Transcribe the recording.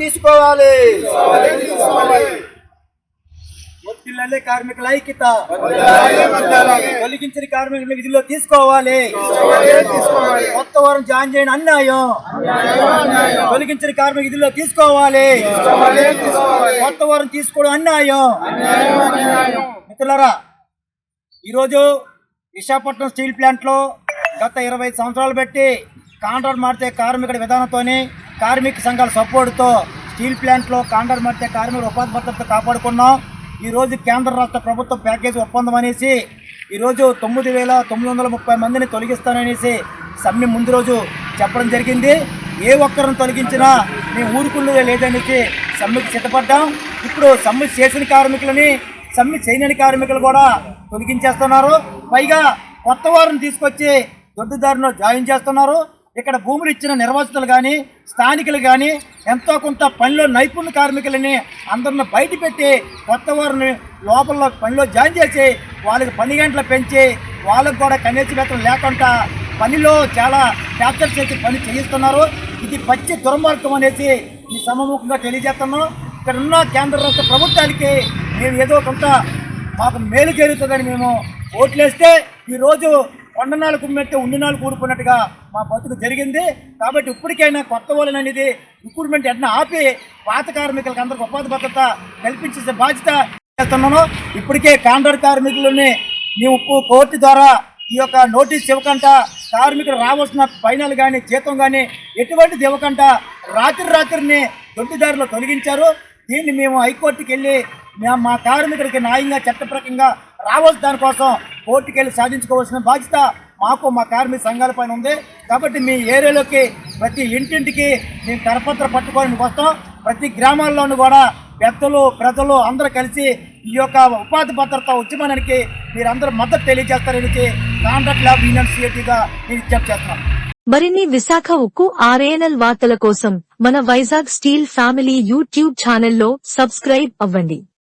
తీసుకోవాలి. వర్ధిల్లాలి కార్మికుల ఐక్యత. తొలగించిన కార్మికుల విధుల్లో తీసుకోవాలి. కొత్త వారం జాయిన్ చేయని అన్యాయం. తొలగించిన కార్మిక విధుల్లో తీసుకోవాలి. కొత్త వారం తీసుకోవడం అన్యాయం. మిత్రులరా ఈరోజు విశాఖపట్నం స్టీల్ ప్లాంట్లో గత ఇరవై సంవత్సరాలు పెట్టి కాంట్రాక్ట్ మారితే కార్మికుడి విధానంతోనే కార్మిక సంఘాల సపోర్టుతో స్టీల్ ప్లాంట్లో కాంట్రాక్ట్ మారితే కార్మికుడు ఉపాధి భద్రత కాపాడుకున్నాం. ఈరోజు కేంద్ర రాష్ట్ర ప్రభుత్వ ప్యాకేజీ ఒప్పందం అనేసి ఈరోజు తొమ్మిది వేల తొమ్మిది వందల ముప్పై మందిని తొలగిస్తాననేసి సమ్మె ముందు రోజు చెప్పడం జరిగింది. ఏ ఒక్కరిని తొలగించినా మేము ఊరుకున్నదే లేదనేసి సమ్మెకు సిద్ధపడ్డాం. ఇప్పుడు సమ్మె చేసిన కార్మికులని సమ్మె చేయని కార్మికులు కూడా తొలగించేస్తున్నారు. పైగా కొత్త వారిని తీసుకొచ్చి దొడ్డుదారిలో జాయిన్ చేస్తున్నారు. ఇక్కడ భూములు ఇచ్చిన నిర్వాసితులు కానీ స్థానికులు కానీ ఎంతో కొంత పనిలో నైపుణ్య కార్మికులని అందరిని బయట పెట్టి కొత్త వారిని లోపల పనిలో జాయిన్ చేసి వాళ్ళకి పని గంటలు పెంచి వాళ్ళకు కూడా కనీస వేతనం లేకుండా పనిలో చాలా క్యాప్చర్ చేసి పని చేయిస్తున్నారు. ఇది పచ్చి దుర్మార్గం అనేసి ఈ సమముఖంగా తెలియజేస్తున్నాం. ఇక్కడ ఉన్న కేంద్ర రాష్ట్ర ప్రభుత్వానికి మేము ఏదో కొంత మాకు మేలు జరుగుతుందని మేము ఓట్లేస్తే ఈరోజు కొండనాలు కుమ్మెట్టే ఉండినాలు కూడుకున్నట్టుగా మా బతుకు జరిగింది. కాబట్టి ఇప్పటికైనా కొత్త వాళ్ళని అనేది రిక్రూట్మెంట్ వెంటనే ఆపి పాత కార్మికులకు అందరికి ఉపాధి భద్రత కల్పించే బాధ్యత చేస్తున్నాను. ఇప్పటికే కాంట్రాక్ట్ కార్మికులని మేము ఉప్పు కోర్టు ద్వారా ఈ యొక్క నోటీస్ ఇవ్వకుండా కార్మికులు రావాల్సిన ఫైనల్ కానీ జీతం కానీ ఎటువంటిది ఇవ్వకుండా రాత్రి రాత్రిని దొడ్డిదారిలో తొలగించారు. దీన్ని మేము హైకోర్టుకి వెళ్ళి మా కార్మికుడికి న్యాయంగా చట్టప్రకంగా రావాల్సిన దానికోసం కోర్టుకెళ్ళి సాధించుకోవాల్సిన బాధ్యత మాకు మా కార్మిక సంఘాల పైన ఉంది. కాబట్టి మీ ఏరియాలోకి ప్రతి ఇంటింటికి మేము కరపత్ర పట్టుకోవడానికి వస్తాం. ప్రతి గ్రామాల్లోనూ కూడా పెద్దలు ప్రజలు అందరూ కలిసి ఈ యొక్క ఉపాధి భద్రత ఉద్యమానికి మీరందరూ మద్దతు తెలియజేస్తారని కాంట్రాక్ట్ ల్యాబ్ యూనియన్ సిఐటిగా నేను విజ్ఞప్తి చేస్తున్నాను. మరిన్ని విశాఖ ఉక్కు ఆర్ఏఎన్ఎల్ వార్తల కోసం మన వైజాగ్ స్టీల్ ఫ్యామిలీ యూట్యూబ్ ఛానల్లో సబ్స్క్రైబ్ అవ్వండి.